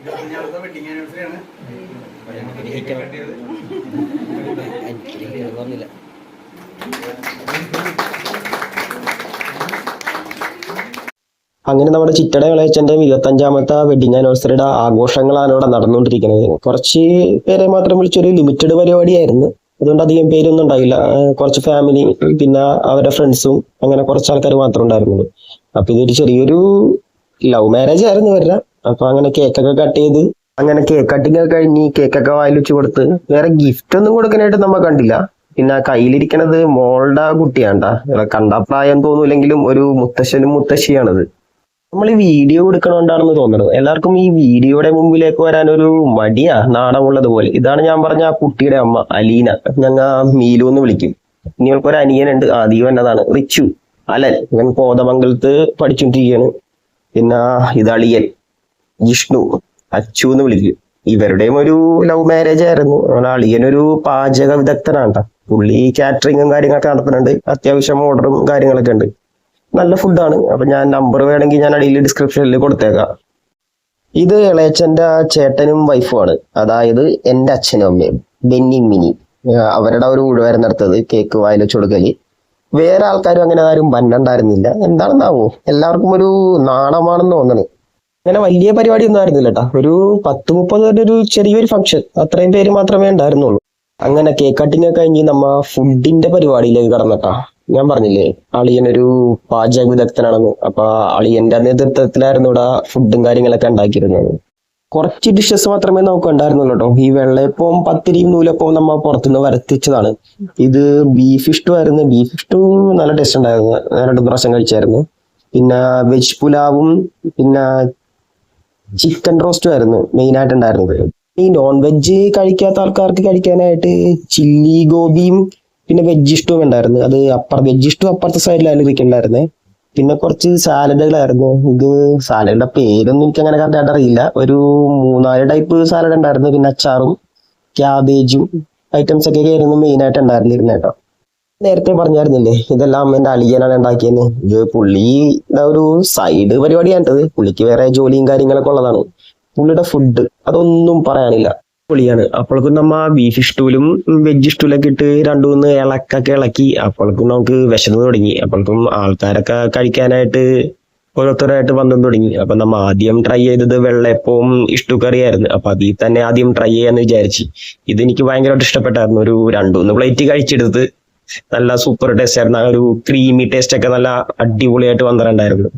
ആണ് അങ്ങനെ നമ്മുടെ ചിറ്റട വിളയച്ചന്റെ ഇരുപത്തഞ്ചാമത്തെ വെഡിങ് ആനിവേഴ്സറിയുടെ ആഘോഷങ്ങളാണ് ഇവിടെ നടന്നുകൊണ്ടിരിക്കുന്നത്. കുറച്ച് പേരെ മാത്രം വിളിച്ചൊരു ലിമിറ്റഡ് പരിപാടിയായിരുന്നു. അതുകൊണ്ട് അധികം പേരൊന്നും ഉണ്ടായില്ല. കുറച്ച് ഫാമിലി പിന്നെ അവരുടെ ഫ്രണ്ട്സും അങ്ങനെ കുറച്ച് ആൾക്കാർ മാത്രം ഉണ്ടായിരുന്നുള്ളൂ. അപ്പൊ ഇതൊരു ചെറിയൊരു ലവ് മാരേജ് ആയിരുന്നു വരിക അപ്പൊ അങ്ങനെ കേക്കൊക്കെ കട്ട് ചെയ്ത് അങ്ങനെ കേക്ക് കട്ടിങ് ഒക്കെ കഴിഞ്ഞ് കേക്കൊക്കെ വായിൽ വെച്ച് കൊടുത്ത് വേറെ ഗിഫ്റ്റ് ഒന്നും കൊടുക്കാനായിട്ട് നമ്മ കണ്ടില്ല. പിന്നെ കയ്യിലിരിക്കണത് മോളുടെ കുട്ടിയാണ്ട. കണ്ട പ്രായം തോന്നൂലെങ്കിലും ഒരു മുത്തശ്ശനും മുത്തശ്ശിയാണത്. നമ്മൾ ഈ വീഡിയോ കൊടുക്കണോണ്ടാണെന്ന് തോന്നുന്നത് എല്ലാവർക്കും ഈ വീഡിയോയുടെ മുമ്പിലേക്ക് വരാൻ ഒരു മടിയാ നാണമുള്ളത് പോലെ. ഇതാണ് ഞാൻ പറഞ്ഞ ആ കുട്ടിയുടെ അമ്മ അലീന. ഞങ്ങൾ മീലു എന്ന് വിളിക്കും. ഇനി ഒരു അനിയനുണ്ട് ആദ്യം എന്നതാണ്. റിച്ചു അലൻ. ഇവൻ കോതമംഗലത്ത് പഠിച്ചുകൊണ്ടിരിക്കുകയാണ്. പിന്നെ ഇതളിയൻ ജിഷ്ണു അച്ചു എന്ന് വിളിക്കും. ഇവരുടെയും ഒരു ലവ് മാരേജ് ആയിരുന്നു. അളിയനൊരു പാചക വിദഗ്ധനാണ്. പുള്ളി കാറ്ററിങ്ങും കാര്യങ്ങളൊക്കെ നടത്തുന്നുണ്ട്. അത്യാവശ്യം ഓർഡറും കാര്യങ്ങളൊക്കെ ഉണ്ട്. നല്ല ഫുഡാണ് അപ്പൊ ഞാൻ നമ്പർ വേണമെങ്കിൽ ഞാൻ അടിയിൽ ഡിസ്ക്രിപ്ഷനിൽ കൊടുത്തേക്കാം. ഇത് ഇളയച്ചന്റെ ചേട്ടനും വൈഫുമാണ് അതായത് എന്റെ അച്ഛനും അമ്മയും. ബെന്നി മിനി. അവരുടെ ഒരു ഊഴുവരം നടത്തത് കേക്ക് വായിൽ വെച്ച് വേറെ ആൾക്കാരും അങ്ങനെ ആരും വന്നുണ്ടായിരുന്നില്ല എന്താണെന്നാവോ? എല്ലാവർക്കും ഒരു നാണമാണെന്ന് തോന്നണേ. അങ്ങനെ വലിയ പരിപാടി ഒന്നും ആയിരുന്നില്ല കേട്ടോ ഒരു പത്ത് മുപ്പത് പേരുടെ ഒരു ചെറിയൊരു ഫംഗ്ഷൻ അത്രയും പേര് മാത്രമേ ഉണ്ടായിരുന്നുള്ളൂ. അങ്ങനെ കേക്ക് കട്ടിങ് ഒക്കെ കഴിഞ്ഞ് നമ്മ ഫുഡിന്റെ പരിപാടിയിലേക്ക് കടന്നട്ടാ. ഞാൻ പറഞ്ഞില്ലേ അളിയൻ ഒരു പാചക വിദഗ്ധനാണെന്ന്. അപ്പൊ അളിയന്റെ നേതൃത്വത്തിലായിരുന്നു ഇവിടെ ഫുഡും കാര്യങ്ങളൊക്കെ ഉണ്ടാക്കിയിരുന്നത്. കുറച്ച് ഡിഷസ് മാത്രമേ നമുക്ക് ഉണ്ടായിരുന്നുള്ളൂ കേട്ടോ ഈ വെള്ളയപ്പവും പത്തിരിയും നൂലപ്പവും നമ്മ പുറത്തുനിന്ന് വരത്തിച്ചതാണ്. ഇത് ബീഫ് ഇഷ്ടു ആയിരുന്നു. ബീഫ് ഇഷ്ടു നല്ല ടേസ്റ്റ് ഉണ്ടായിരുന്നു. രണ്ടു പ്രാവശ്യം കഴിച്ചായിരുന്നു. പിന്നെ വെജ് പുലാവും പിന്നെ ചിക്കൻ റോസ്റ്റും ആയിരുന്നു മെയിൻ ആയിട്ട് ഉണ്ടായിരുന്നത്. ഈ നോൺ വെജ് കഴിക്കാത്ത ആൾക്കാർക്ക് കഴിക്കാനായിട്ട് ചില്ലി ഗോപിയും പിന്നെ വെജ് ഇഷ്ടവും ഉണ്ടായിരുന്നു. അത് അപ്പർ വെജ് ഇഷ്ടവും അപ്പുറത്തെ സൈഡിലായിരുന്നു ഇരിക്കണ്ടായിരുന്നേ പിന്നെ കുറച്ച് സാലഡുകളായിരുന്നു ഇത് സാലഡിന്റെ പേരൊന്നും എനിക്ക് അങ്ങനെ കറക്റ്റായിട്ട് അറിയില്ല. ഒരു മൂന്നാൽ ടൈപ്പ് സാലഡ് ഉണ്ടായിരുന്നു. പിന്നെ അച്ചാറും ക്യാബേജും ഐറ്റംസ് ഒക്കെ ആയിരുന്നു മെയിൻ ആയിട്ട് ഉണ്ടായിരുന്നിരുന്നത് കേട്ടോ. നേരത്തെ പറഞ്ഞായിരുന്നില്ലേ? ഇതെല്ലാം എന്റെ അളിയനാണ് ഉണ്ടാക്കിയെന്ന്. ഇത് പുള്ളി ഇതാ ഒരു സൈഡ് പരിപാടിയാണിട്ടത് പുള്ളിക്ക് വേറെ ജോലിയും കാര്യങ്ങളൊക്കെ ഉള്ളതാണ്. പുള്ളിയുടെ ഫുഡ് അതൊന്നും പറയാനില്ല. പൊളിയാണ് അപ്പോഴേക്കും നമ്മ ബീഫ് ഇഷ്ടൂലും വെജ് ഇഷ്ടൂലൊക്കെ ഇട്ട് രണ്ടു മൂന്ന് ഇളക്കൊക്കെ ഇളക്കി. അപ്പോഴേക്കും നമുക്ക് വിശന്ന് തുടങ്ങി. അപ്പോഴേക്കും ആൾക്കാരൊക്കെ കഴിക്കാനായിട്ട് ഓരോരുത്തരായിട്ട് വന്നു തുടങ്ങി. അപ്പൊ നമ്മ ആദ്യം ട്രൈ ചെയ്തത് വെള്ളയപ്പവും ഇഷ്ടക്കറിയായിരുന്നു. അപ്പൊ അതിൽ തന്നെ ആദ്യം ട്രൈ ചെയ്യാന്ന് വിചാരിച്ചു. ഇതെനിക്ക് ഭയങ്കരമായിട്ട് ഇഷ്ടപ്പെട്ടായിരുന്നു. ഒരു രണ്ടു മൂന്ന് പ്ലേറ്റ് കഴിച്ചെടുത്ത് നല്ല സൂപ്പർ ടേസ്റ്റ് ആയിരുന്നു. ആ ഒരു ക്രീമി ടേസ്റ്റ് ഒക്കെ നല്ല അടിപൊളിയായിട്ട് വന്നിട്ടുണ്ടായിരുന്നു.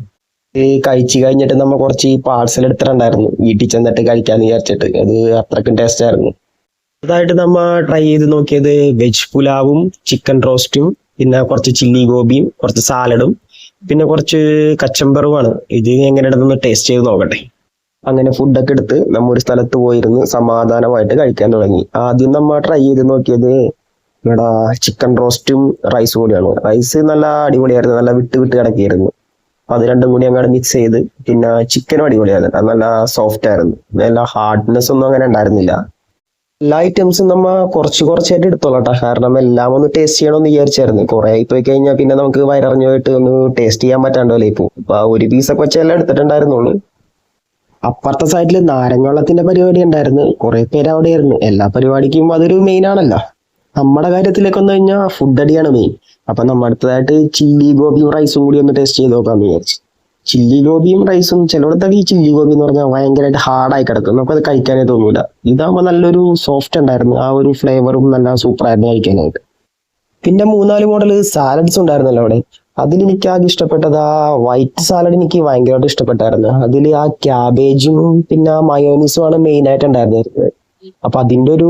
ഈ കഴിച്ചു കഴിഞ്ഞിട്ട് നമ്മൾ കുറച്ച് പാർസൽ എടുത്തിട്ടുണ്ടായിരുന്നു. വീട്ടിൽ ചെന്നിട്ട് കഴിക്കാന്ന് വിചാരിച്ചിട്ട്. അത് അത്രക്കും ടേസ്റ്റ് ആയിരുന്നു. അതായിട്ട് നമ്മൾ ട്രൈ ചെയ്ത് നോക്കിയത് വെജ് പുലാവും ചിക്കൻ റോസ്റ്റും പിന്നെ കുറച്ച് ചില്ലി ഗോപിയും കുറച്ച് സാലഡും പിന്നെ കുറച്ച് കച്ചമ്പറുമാണ് ഇത് എങ്ങനെയാണെന്നൊന്ന് ടേസ്റ്റ് ചെയ്ത് നോക്കട്ടെ. അങ്ങനെ ഫുഡൊക്കെ എടുത്ത് നമ്മ ഒരു സ്ഥലത്ത് പോയിരുന്ന് സമാധാനമായിട്ട് കഴിക്കാൻ തുടങ്ങി. ആദ്യം നമ്മൾ ട്രൈ ചെയ്ത് നോക്കിയത് ഇവിടെ ചിക്കൻ റോസ്റ്റും റൈസ് കൂടിയാണ് റൈസ് നല്ല അടിപൊളിയായിരുന്നു. നല്ല വിട്ട് വിട്ട് കിടക്കിയായിരുന്നു. അത് രണ്ടും കൂടി അങ്ങോട്ട് മിക്സ് ചെയ്ത് പിന്നെ ചിക്കനും അടിപൊളിയായിരുന്നു. അത് നല്ല സോഫ്റ്റ് ആയിരുന്നു. നല്ല ഹാർഡ്നെസ് ഒന്നും അങ്ങനെ ഉണ്ടായിരുന്നില്ല. എല്ലാ ഐറ്റംസും നമ്മ കുറച്ച് കുറച്ചായിട്ട് എടുത്തോളാം കേട്ടോ കാരണം എല്ലാം ഒന്ന് ടേസ്റ്റ് ചെയ്യണമെന്ന് വിചാരിച്ചായിരുന്നു. കുറെ ആയി പോയി കഴിഞ്ഞാൽ പിന്നെ നമുക്ക് വയറിഞ്ഞു പോയിട്ട് ഒന്ന് ടേസ്റ്റ് ചെയ്യാൻ പറ്റാണ്ടല്ലേ ഇപ്പോൾ അപ്പൊ ഒരു പീസൊക്കെ വെച്ചെല്ലാം എടുത്തിട്ടുണ്ടായിരുന്നുള്ളൂ. അപ്പുറത്തെ സൈഡിൽ നാരങ്ങ വെള്ളത്തിന്റെ പരിപാടി ഉണ്ടായിരുന്നു. കുറെ പേര് അവിടെ ആയിരുന്നു എല്ലാ പരിപാടിക്കും അതൊരു മെയിൻ ആണല്ലോ. നമ്മുടെ കാര്യത്തിലേക്ക് വന്നു കഴിഞ്ഞാൽ ഫുഡ് അടിയാണ് മെയിൻ അപ്പൊ നമ്മൾ അടുത്തതായിട്ട് ചില്ലി ഗോപിയും റൈസും കൂടി ഒന്ന് ടേസ്റ്റ് ചെയ്ത് നോക്കാം വിചാരിച്ചു. ചില്ലി ഗോപിയും റൈസും ചിലയിടത്തൊക്കെ ഈ ചില്ലി ഗോപി എന്ന് പറഞ്ഞാൽ ഭയങ്കരമായിട്ട് ഹാർഡായി കിടക്കും. നമുക്കത് കഴിക്കാനേ തോന്നൂല. ഇതാകുമ്പോൾ നല്ലൊരു സോഫ്റ്റ് ഉണ്ടായിരുന്നു. ആ ഒരു ഫ്ലേവറും നല്ല സൂപ്പർ ആയിരുന്നു കഴിക്കാനായിട്ട്. പിന്നെ മൂന്നാൽ മോഡൽ സാലഡ്സ് ഉണ്ടായിരുന്നല്ലോ അവിടെ. അതിൽ എനിക്ക് ആകെ ഇഷ്ടപ്പെട്ടത് ആ വൈറ്റ് സാലഡ് എനിക്ക് ഭയങ്കരമായിട്ട് ഇഷ്ടപ്പെട്ടായിരുന്നു. അതിൽ ആ ക്യാബേജും പിന്നെ ആ മയോനീസും ആണ് മെയിൻ ആയിട്ട് ഉണ്ടായിരുന്നത്. അപ്പൊ അതിന്റെ ഒരു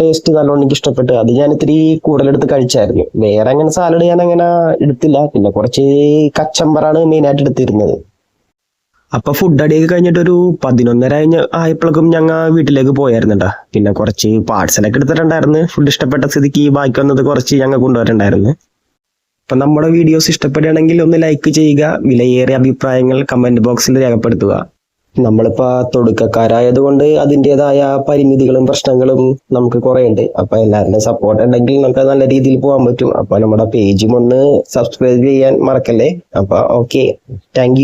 ടേസ്റ്റ് നല്ലോണം എനിക്ക് ഇഷ്ടപ്പെട്ടു അത് ഞാൻ ഇത്തിരി കൂടുതലെടുത്ത് കഴിച്ചായിരുന്നു. വേറെ അങ്ങനെ സാലഡ് ഞാൻ അങ്ങനെ എടുത്തില്ല. പിന്നെ കുറച്ച് കച്ചമ്പറാണ് മെയിൻ ആയിട്ട് എടുത്തിരുന്നത്. അപ്പൊ ഫുഡ് അടിയൊക്കെ കഴിഞ്ഞിട്ട് ഒരു പതിനൊന്നര കഴിഞ്ഞ ആയപ്പോഴേക്കും ഞങ്ങൾ വീട്ടിലേക്ക് പോയായിരുന്നുട്ടാ. പിന്നെ കുറച്ച് പാഴ്സലൊക്കെ എടുത്തിട്ടുണ്ടായിരുന്നു. ഫുഡ് ഇഷ്ടപ്പെട്ട സ്ഥിതിക്ക് ബാക്കി വന്നത് കുറച്ച് ഞങ്ങൾ കൊണ്ടുവരണ്ടായിരുന്നു. അപ്പൊ നമ്മുടെ വീഡിയോസ് ഇഷ്ടപ്പെടുകയാണെങ്കിൽ ഒന്ന് ലൈക്ക് ചെയ്യുക വിലയേറിയ അഭിപ്രായങ്ങൾ കമന്റ് ബോക്സിൽ രേഖപ്പെടുത്തുക. നമ്മളിപ്പോ തുടക്കക്കാരായതുകൊണ്ട് അതിന്റെതായ പരിമിതികളും പ്രശ്നങ്ങളും നമുക്ക് കുറെ ഉണ്ട് അപ്പൊ എല്ലാവരുടെയും സപ്പോർട്ട് ഉണ്ടെങ്കിൽ നമുക്ക് നല്ല രീതിയിൽ പോകാൻ പറ്റും. അപ്പൊ നമ്മുടെ പേജും ഒന്ന് സബ്സ്ക്രൈബ് ചെയ്യാൻ മറക്കല്ലേ? അപ്പൊ ഓക്കെ താങ്ക്